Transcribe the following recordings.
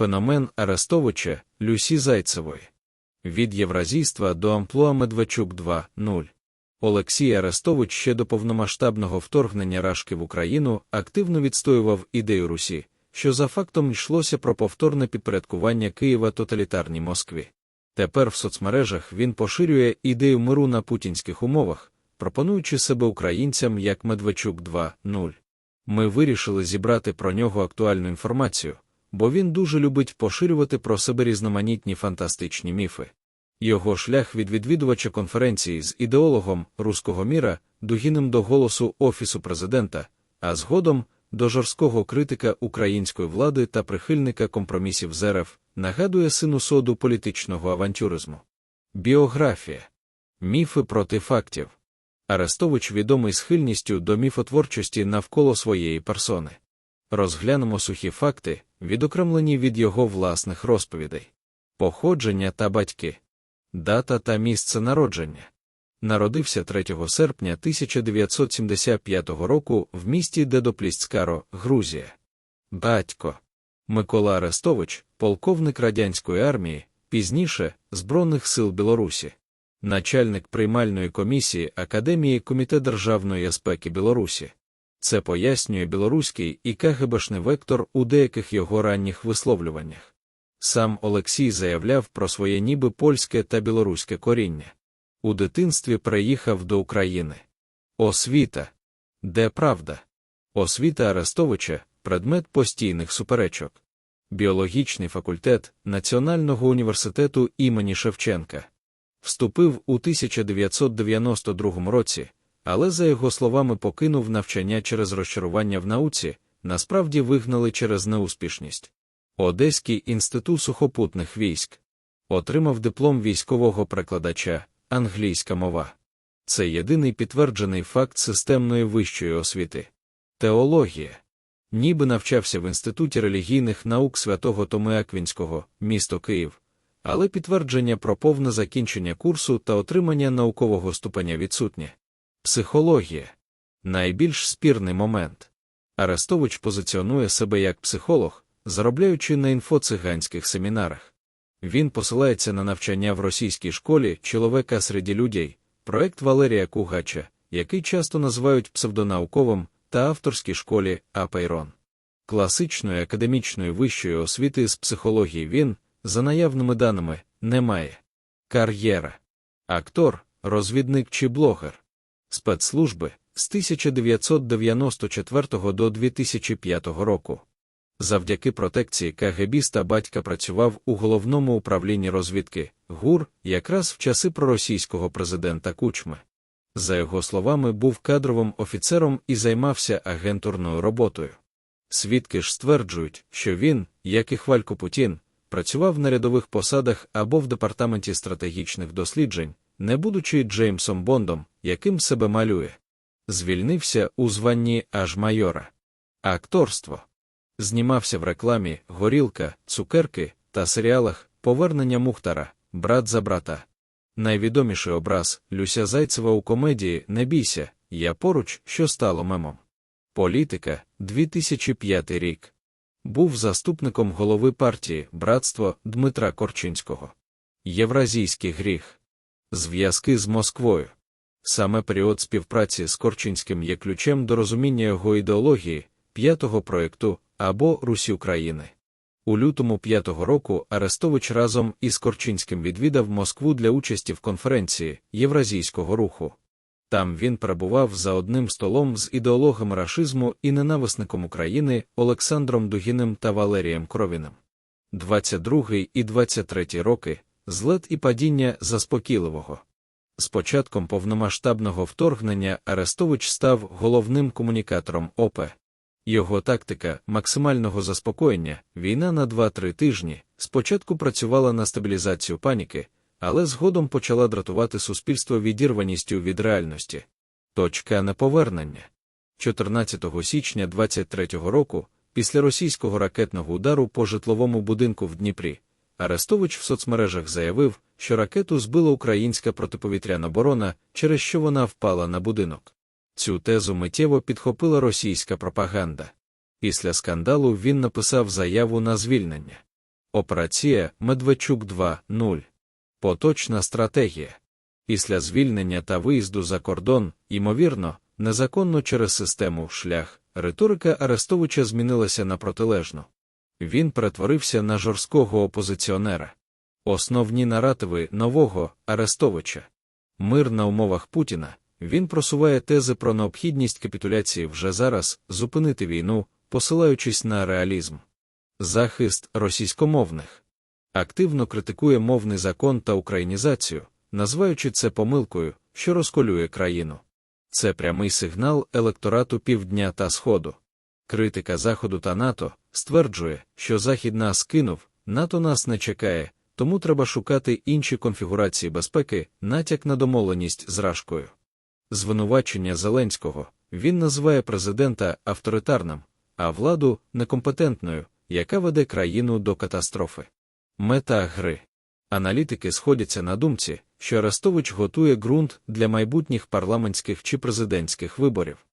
Феномен Арестовича Люсі Зайцевої. Від євразійства до амплуа Медведчук 2.0. Олексій Арестович ще до повномасштабного вторгнення Рашки в Україну активно відстоював ідею Русі, що за фактом йшлося про повторне підпорядкування Києва тоталітарній Москві. Тепер в соцмережах він поширює ідею миру на путінських умовах, пропонуючи себе українцям як Медведчук 2.0. Ми вирішили зібрати про нього актуальну інформацію, бо він дуже любить поширювати про себе різноманітні фантастичні міфи. Його шлях від відвідувача конференції з ідеологом руського міра, дугіним до голосу Офісу президента, а згодом до жорсткого критика української влади та прихильника компромісів з РФ, нагадує синусоду політичного авантюризму. Біографія міфи проти фактів. Арестович відомий схильністю до міфотворчості навколо своєї персони. Розглянемо сухі факти, відокремлені від його власних розповідей, походження та батьки, дата та місце народження. Народився 3 серпня 1975 року в місті Дедоплістскаро, Грузія. Батько Микола Арестович, полковник радянської армії, пізніше Збройних сил Білорусі, начальник приймальної комісії Академії Комітет державної безпеки Білорусі. Це пояснює білоруський і КГБшний вектор у деяких його ранніх висловлюваннях. Сам Олексій заявляв про своє ніби польське та білоруське коріння. У дитинстві приїхав до України. Освіта. Де правда? Освіта Арестовича предмет постійних суперечок. Біологічний факультет Національного університету імені Шевченка. Вступив у 1992 році, але, за його словами, покинув навчання через розчарування в науці, насправді вигнали через неуспішність. Одеський інститут сухопутних військ отримав диплом військового прикладача, англійська мова. Це єдиний підтверджений факт системної вищої освіти. Теологія. Ніби навчався в Інституті релігійних наук святого Томи Аквінського, місто Київ, але підтвердження про повне закінчення курсу та отримання наукового ступеня відсутнє. Психологія найбільш спірний момент. Арестович позиціонує себе як психолог, заробляючи на інфоциганських семінарах. Він посилається на навчання в російській школі чоловіка серед людей, проект Валерія Кугача, який часто називають псевдонауковим, та авторській школі Апейрон. Класичної академічної вищої освіти з психології він, за наявними даними, не має. Кар'єра. Актор, розвідник чи блогер. Спецслужби з 1994 до 2005 року. Завдяки протекції КГБіста батька працював у головному управлінні розвідки ГУР якраз в часи проросійського президента Кучми. За його словами, був кадровим офіцером і займався агентурною роботою. Свідки ж стверджують, що він, як і Хвалько Путін, працював на рядових посадах або в департаменті стратегічних досліджень, не будучи Джеймсом Бондом, яким себе малює. Звільнився у званні аж майора. Акторство знімався в рекламі, горілка, цукерки та серіалах Повернення Мухтара, брат за брата. Найвідоміший образ Люся Зайцева у комедії Не бійся, я поруч, що стало мемом. Політика 2005 рік. Був заступником голови партії Братство Дмитра Корчинського. Євразійський гріх. Зв'язки з Москвою. Саме період співпраці з Корчинським є ключем до розуміння його ідеології, п'ятого проєкту або Русі України. У лютому п'ятого року Арестович разом із Корчинським відвідав Москву для участі в конференції Євразійського руху. Там він перебував за одним столом з ідеологом рашизму і ненависником України Олександром Дугіним та Валерієм Кровіним. 22 і 23 роки злет і падіння заспокійливого. З початком повномасштабного вторгнення Арестович став головним комунікатором ОП. Його тактика максимального заспокоєння, війна на 2-3 тижні, спочатку працювала на стабілізацію паніки, але згодом почала дратувати суспільство відірваністю від реальності. Точка неповернення. 14 січня 23 року, після російського ракетного удару по житловому будинку в Дніпрі, Арестович в соцмережах заявив, що ракету збила українська протиповітряна оборона, через що вона впала на будинок. Цю тезу миттєво підхопила російська пропаганда. Після скандалу він написав заяву на звільнення. Операція Медведчук 2.0. Поточна стратегія. Після звільнення та виїзду за кордон, ймовірно, незаконно через систему шлях, риторика Арестовича змінилася на протилежну. Він перетворився на жорсткого опозиціонера. Основні наративи нового Арестовича. Мир на умовах Путіна. Він просуває тези про необхідність капітуляції вже зараз, зупинити війну, посилаючись на реалізм. Захист російськомовних. Активно критикує мовний закон та українізацію, називаючи це помилкою, що розколює країну. Це прямий сигнал електорату півдня та Сходу. Критика Заходу та НАТО стверджує, що Захід нас кинув, НАТО нас не чекає, тому треба шукати інші конфігурації безпеки, натяк на домовленість з Рашкою. Звинувачення Зеленського він називає президента авторитарним, а владу некомпетентною, яка веде країну до катастрофи. Мета гри. Аналітики сходяться на думці, що Арестович готує ґрунт для майбутніх парламентських чи президентських виборів.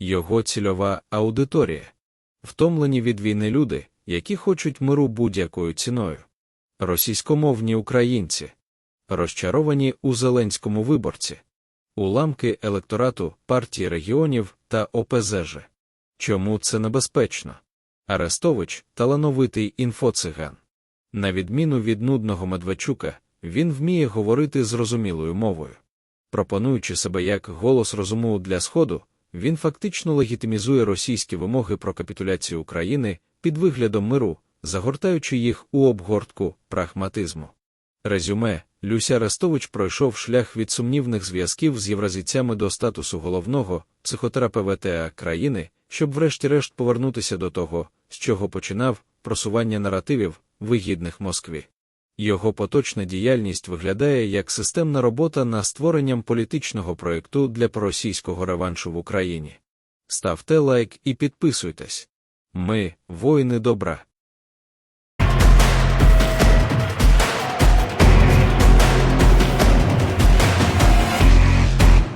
Його цільова аудиторія втомлені від війни люди, які хочуть миру будь-якою ціною. Російськомовні українці розчаровані у зеленському виборці, уламки електорату партії регіонів та ОПЗЖ. Чому це небезпечно? Арестович талановитий інфоциган. На відміну від нудного Медведчука, він вміє говорити зрозумілою мовою. Пропонуючи себе як голос розуму для Сходу, він фактично легітимізує російські вимоги про капітуляцію України під виглядом миру, загортаючи їх у обгортку прагматизму. Резюме Люся Арестович пройшов шлях від сумнівних зв'язків з євразійцями до статусу головного психотерапевта країни, щоб врешті-решт повернутися до того, з чого починав просування наративів, вигідних Москві. Його поточна діяльність виглядає як системна робота на створенням політичного проєкту для проросійського реваншу в Україні. Ставте лайк і підписуйтесь. Ми воїни добра.